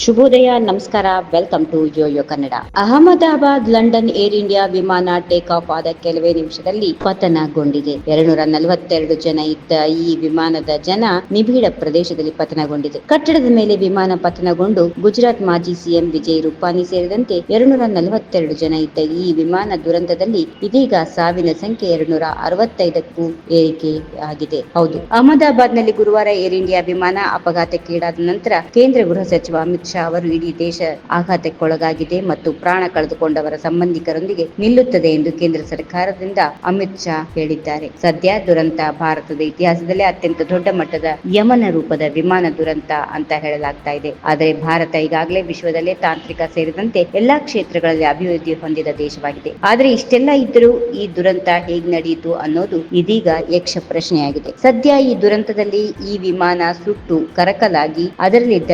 ಶುಭೋದಯ, ನಮಸ್ಕಾರ, welcome to YoYo Kannada. Ahmedabad, London, Air India ವಿಮಾನ ಟೇಕ್ ಆಫ್ ಆದ ಕೆಲವೇ ನಿಮಿಷದಲ್ಲಿ ಪತನಗೊಂಡಿದೆ. ಎರಡ್ನೂರ ನಲವತ್ತೆರಡು ಜನ ಇದ್ದ ಈ ವಿಮಾನದ ಜನ ನಿಬಿಡ ಪ್ರದೇಶದಲ್ಲಿ ಪತನಗೊಂಡಿದೆ. ಕಟ್ಟಡದ ಮೇಲೆ ವಿಮಾನ ಪತನಗೊಂಡು ಗುಜರಾತ್ ಮಾಜಿ ಸಿಎಂ ವಿಜಯ್ ರೂಪಾನಿ ಸೇರಿದಂತೆ ಎರಡ್ನೂರ ನಲವತ್ತೆರಡು ಜನ ಇದ್ದ ಈ ವಿಮಾನ ದುರಂತದಲ್ಲಿ ಇದೀಗ ಸಾವಿನ ಸಂಖ್ಯೆ ಎರಡ್ನೂರ ಅರವತ್ತೈದಕ್ಕೂ ಏರಿಕೆ ಆಗಿದೆ. ಹೌದು, ಅಹಮದಾಬಾದ್ನಲ್ಲಿ ಗುರುವಾರ ಏರ್ ಇಂಡಿಯಾ ವಿಮಾನ ಅಪಘಾತಕ್ಕೀಡಾದ ನಂತರ ಕೇಂದ್ರ ಗೃಹ ಸಚಿವ ಅಮಿತ್ ಶಾ ಅವರು ಇಡೀ ದೇಶ ಆಘಾತಕ್ಕೊಳಗಾಗಿದೆ ಮತ್ತು ಪ್ರಾಣ ಕಳೆದುಕೊಂಡವರ ಸಂಬಂಧಿಕರೊಂದಿಗೆ ನಿಲ್ಲುತ್ತದೆ ಎಂದು ಕೇಂದ್ರ ಸರ್ಕಾರದಿಂದ ಅಮಿತ್ ಶಾ ಹೇಳಿದ್ದಾರೆ. ಸದ್ಯ ದುರಂತ ಭಾರತದ ಇತಿಹಾಸದಲ್ಲೇ ಅತ್ಯಂತ ದೊಡ್ಡ ಮಟ್ಟದ ಯಮನ ರೂಪದ ವಿಮಾನ ದುರಂತ ಅಂತ ಹೇಳಲಾಗ್ತಾ ಇದೆ. ಆದರೆ ಭಾರತ ಈಗಾಗಲೇ ವಿಶ್ವದಲ್ಲೇ ತಾಂತ್ರಿಕ ಸೇರಿದಂತೆ ಎಲ್ಲಾ ಕ್ಷೇತ್ರಗಳಲ್ಲಿ ಅಭಿವೃದ್ಧಿ ಹೊಂದಿದ ದೇಶವಾಗಿದೆ. ಆದರೆ ಇಷ್ಟೆಲ್ಲ ಇದ್ದರೂ ಈ ದುರಂತ ಹೇಗ್ ನಡೆಯಿತು ಅನ್ನೋದು ಇದೀಗ ಯಕ್ಷ ಪ್ರಶ್ನೆಯಾಗಿದೆ. ಸದ್ಯ ಈ ದುರಂತದಲ್ಲಿ ಈ ವಿಮಾನ ಸುಟ್ಟು ಕರಕಲಾಗಿ ಅದರಲ್ಲಿದ್ದ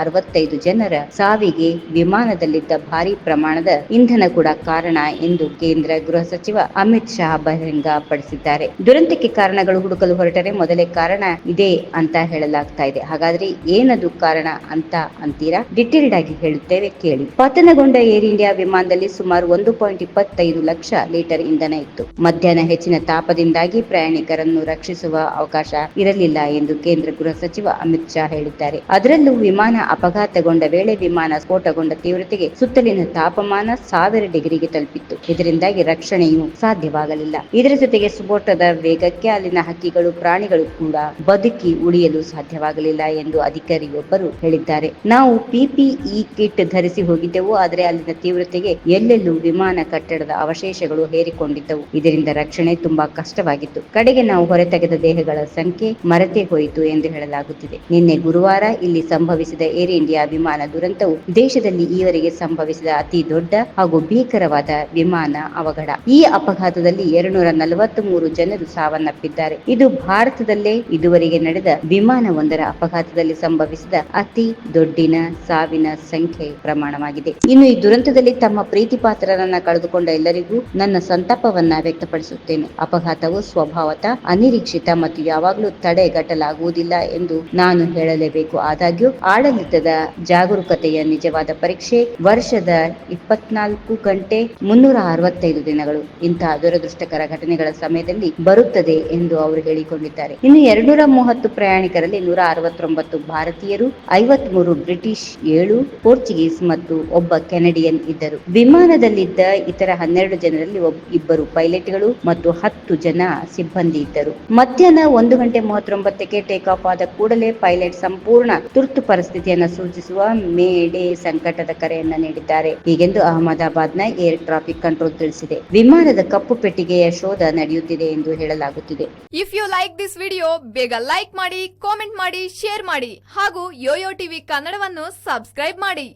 ಅರವತ್ತೈದು ಜನರ ಸಾವಿಗೆ ವಿಮಾನದಲ್ಲಿದ್ದ ಭಾರಿ ಪ್ರಮಾಣದ ಇಂಧನ ಕೂಡ ಕಾರಣ ಎಂದು ಕೇಂದ್ರ ಗೃಹ ಸಚಿವ ಅಮಿತ್ ಶಾ ಬಹಿರಂಗ ಪಡಿಸಿದ್ದಾರೆ ದುರಂತಕ್ಕೆ ಕಾರಣಗಳು ಹುಡುಕಲು ಹೊರಟರೆ ಮೊದಲೇ ಕಾರಣ ಇದೆ ಅಂತ ಹೇಳಲಾಗ್ತಾ ಇದೆ. ಹಾಗಾದ್ರೆ ಏನದು ಕಾರಣ ಅಂತ ಅಂತೀರಾ? ಡಿಟೇಲ್ಡ್ ಆಗಿ ಹೇಳುತ್ತೇವೆ ಕೇಳಿ. ಪತನಗೊಂಡ ಏರ್ ಇಂಡಿಯಾ ವಿಮಾನದಲ್ಲಿ ಸುಮಾರು ಒಂದು ಪಾಯಿಂಟ್ ಇಪ್ಪತ್ತೈದು ಲಕ್ಷ ಲೀಟರ್ ಇಂಧನ ಇತ್ತು. ಮಧ್ಯಾಹ್ನ ಹೆಚ್ಚಿನ ತಾಪದಿಂದಾಗಿ ಪ್ರಯಾಣಿಕರನ್ನು ರಕ್ಷಿಸುವ ಅವಕಾಶ ಇರಲಿಲ್ಲ ಎಂದು ಕೇಂದ್ರ ಗೃಹ ಸಚಿವ ಅಮಿತ್ ಶಾ ಹೇಳಿದ್ದಾರೆ. ಅದರಲ್ಲೂ ವಿಮಾನ ಅಪಘಾತಗೊಂಡ ವೇಳೆ ವಿಮಾನ ಸ್ಫೋಟಗೊಂಡ ತೀವ್ರತೆಗೆ ಸುತ್ತಲಿನ ತಾಪಮಾನ ಸಾವಿರ ಡಿಗ್ರಿಗೆ ತಲುಪಿತ್ತು. ಇದರಿಂದಾಗಿ ರಕ್ಷಣೆಯು ಸಾಧ್ಯವಾಗಲಿಲ್ಲ. ಇದರ ಜೊತೆಗೆ ಸ್ಫೋಟದ ವೇಗಕ್ಕೆ ಅಲ್ಲಿನ ಹಕ್ಕಿಗಳು, ಪ್ರಾಣಿಗಳು ಕೂಡ ಬದುಕಿ ಉಳಿಯಲು ಸಾಧ್ಯವಾಗಲಿಲ್ಲ ಎಂದು ಅಧಿಕಾರಿಯೊಬ್ಬರು ಹೇಳಿದ್ದಾರೆ. ನಾವು ಪಿಪಿಇ ಕಿಟ್ ಧರಿಸಿ ಹೋಗಿದ್ದೆವು, ಆದರೆ ಅಲ್ಲಿನ ತೀವ್ರತೆಗೆ ಎಲ್ಲೆಲ್ಲೂ ವಿಮಾನ ಕಟ್ಟಡದ ಅವಶೇಷಗಳು ಹೇರಿಕೊಂಡಿದ್ದವು. ಇದರಿಂದ ರಕ್ಷಣೆ ತುಂಬಾ ಕಷ್ಟವಾಗಿತ್ತು. ಕಡೆಗೆ ನಾವು ಹೊರತೆಗೆದ ದೇಹಗಳ ಸಂಖ್ಯೆ ಮರೆತೇ ಹೋಯಿತು ಎಂದು ಹೇಳಲಾಗುತ್ತಿದೆ. ನಿನ್ನೆ ಗುರುವಾರ ಇಲ್ಲಿ ಸಂಭವಿಸಿದ ಏರ್ ಇಂಡಿಯಾ ವಿಮಾನ ದುರಂತವು ದೇಶದಲ್ಲಿ ಈವರೆಗೆ ಸಂಭವಿಸಿದ ಅತಿ ದೊಡ್ಡ ಹಾಗೂ ಭೀಕರವಾದ ವಿಮಾನ ಅವಘಡ. ಈ ಅಪಘಾತದಲ್ಲಿ ಎರಡ್ನೂರ ನಲವತ್ತ್ ಮೂರು ಜನರು ಸಾವನ್ನಪ್ಪಿದ್ದಾರೆ. ಇದು ಭಾರತದಲ್ಲೇ ಇದುವರೆಗೆ ನಡೆದ ವಿಮಾನವೊಂದರ ಅಪಘಾತದಲ್ಲಿ ಸಂಭವಿಸಿದ ಅತಿ ದೊಡ್ಡಿನ ಸಾವಿನ ಸಂಖ್ಯೆ ಪ್ರಮಾಣವಾಗಿದೆ. ಇನ್ನು ಈ ದುರಂತದಲ್ಲಿ ತಮ್ಮ ಪ್ರೀತಿ ಪಾತ್ರರನ್ನ ಕಳೆದುಕೊಂಡ ಎಲ್ಲರಿಗೂ ನನ್ನ ಸಂತಾಪವನ್ನ ವ್ಯಕ್ತಪಡಿಸುತ್ತೇನೆ. ಅಪಘಾತವು ಸ್ವಭಾವತ ಅನಿರೀಕ್ಷಿತ ಮತ್ತು ಯಾವಾಗಲೂ ತಡೆಗಟ್ಟಲಾಗುವುದಿಲ್ಲ ಎಂದು ನಾನು ಹೇಳಲೇಬೇಕು. ಆದಾಗ್ಯೂ ಆಡಳಿತದ ಜಾಗರೂಕತೆಯ ನಿಜವಾದ ಪರೀಕ್ಷೆ ವರ್ಷದ ಇಪ್ಪತ್ನಾಲ್ಕು ಗಂಟೆ ಮುನ್ನೂರ ಅರವತ್ತೈದು ದಿನಗಳು. ಇಂತಹ ದುರದೃಷ್ಟಕರ ಘಟನೆಗಳ ಸಮಯದಲ್ಲಿ ಬರುತ್ತದೆ ಎಂದು ಅವರು ಹೇಳಿಕೊಂಡಿದ್ದಾರೆ. ಇನ್ನು ಎರಡ್ನೂರ ಮೂವತ್ತು ಪ್ರಯಾಣಿಕರಲ್ಲಿ ನೂರ ಅರವತ್ತೊಂಬತ್ತು ಭಾರತೀಯರು, ಐವತ್ಮೂರು ಬ್ರಿಟಿಷ್ ಏಳು, ಪೋರ್ಚುಗೀಸ್ ಮತ್ತು ಒಬ್ಬ ಕೆನಡಿಯನ್ ಇದ್ದರು. ವಿಮಾನದಲ್ಲಿದ್ದ ಇತರ ಹನ್ನೆರಡು ಜನರಲ್ಲಿ ಇಬ್ಬರು ಪೈಲಟ್ಗಳು ಮತ್ತು ಹತ್ತು ಜನ ಸಿಬ್ಬಂದಿ ಇದ್ದರು. ಮಧ್ಯಾಹ್ನ ಒಂದು ಗಂಟೆ ಮೂವತ್ತೊಂಬತ್ತಕ್ಕೆ ಟೇಕ್ ಆಫ್ ಆದ ಕೂಡಲೇ ಪೈಲಟ್ ಸಂಪೂರ್ಣ ತುರ್ತು ಪರಿಸ್ಥಿತಿಯನ್ನು ಸೂಚಿಸುವ ಮೇಡೆ ಸಂಕಟದ ಕರೆಯನ್ನ ನೀಡಿದ್ದಾರೆ. ಹೀಗೆಂದು ಅಹಮದಾಬಾದ್ನ ಏರ್ ಟ್ರಾಫಿಕ್ ಕಂಟ್ರೋಲ್ ತಿಳಿಸಿದೆ. ವಿಮಾನದ ಕಪ್ಪು ಪೆಟ್ಟಿಗೆಯ ಶೋಧ ನಡೆಯುತ್ತಿದೆ ಎಂದು ಹೇಳಲಾಗುತ್ತಿದೆ. If you like this video ಬೇಗ ಲೈಕ್ ಮಾಡಿ ಕಾಮೆಂಟ್ ಮಾಡಿ ಶೇರ್ ಮಾಡಿ ಹಾಗೂ ಯೋಯೋ ಟಿವಿ ಕನ್ನಡವನ್ನು ಸಬ್ಸ್ಕ್ರೈಬ್ ಮಾಡಿ.